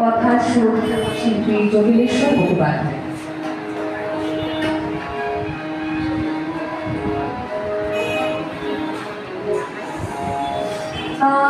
কথা সুর শিল্পী যোগিলেশ্বর Mukhopadhyay. Uh...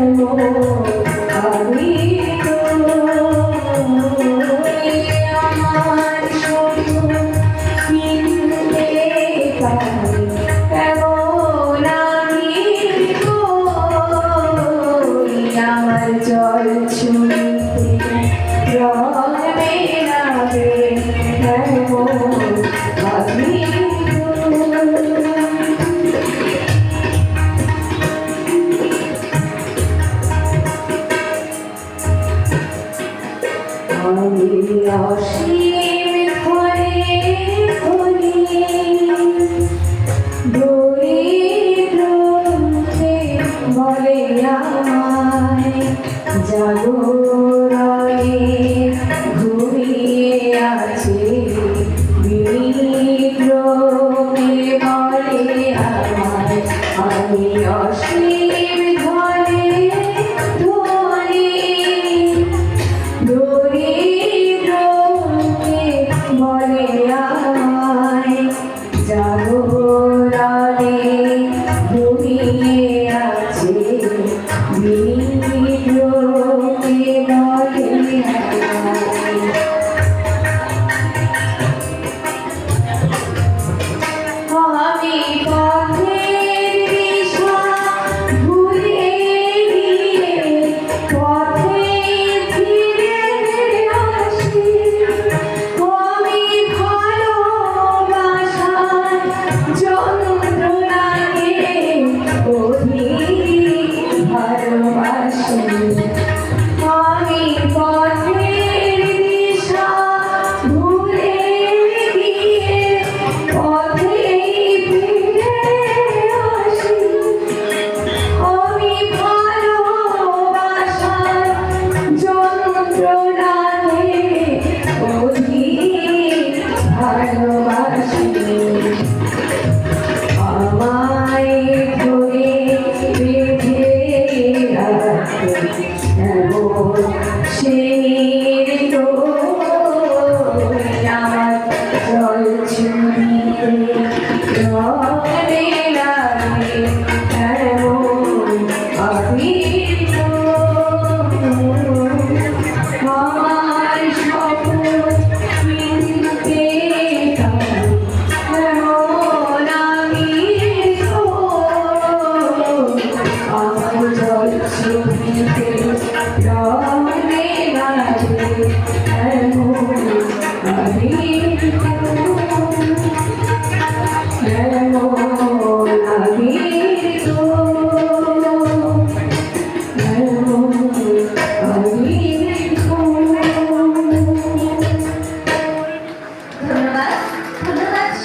I'm gonna be Savoşi. 嗯。